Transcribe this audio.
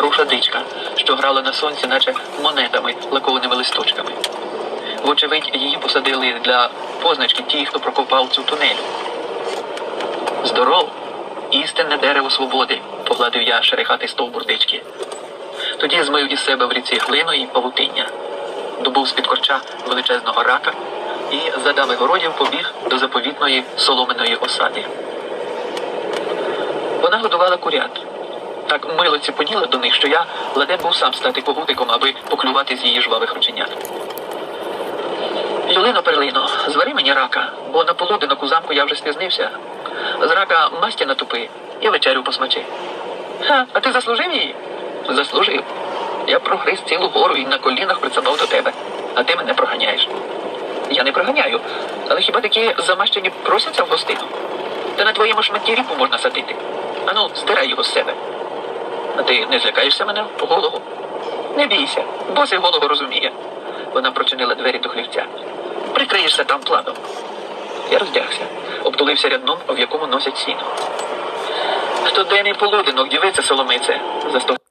Руша дичка, що грала на сонці, наче монетами, лакованими листочками. Вочевидь, її посадили для позначки ті, хто прокопав цю тунелю. Здоров, істинне дерево свободи, погладив я шерехатий стовбур дички. Тоді змив із себе в ріці глину і павутиння, добув з-під корча величезного рака і за дами городів побіг до заповітної соломеної осади. Вона годувала курят. Так мило ціпоніла до них, що я ладен був сам стати когутиком, аби поклювати з її жвавих рученят. Юлино перлино, звари мені рака, бо на полуденок у замку я вже спізнився. З рака масті натупи і вечерю посмачи. Ха, а ти заслужив її? Заслужив. Я прогриз цілу гору і на колінах прицепив до тебе, а ти мене проганяєш. Я не проганяю, але хіба такі замащені просяться в гостину? Та на твоєму шматті ріпу можна садити. Ану, здирай його з себе. Ти не злякаєшся мене в голову? Не бійся, босий голову розуміє. Вона прочинила двері до хлівця. Прикриєшся там планом. Я роздягся, обтулився рядном, в якому носять сіно. Хто день і полуденок, дівиця соломице, застогнав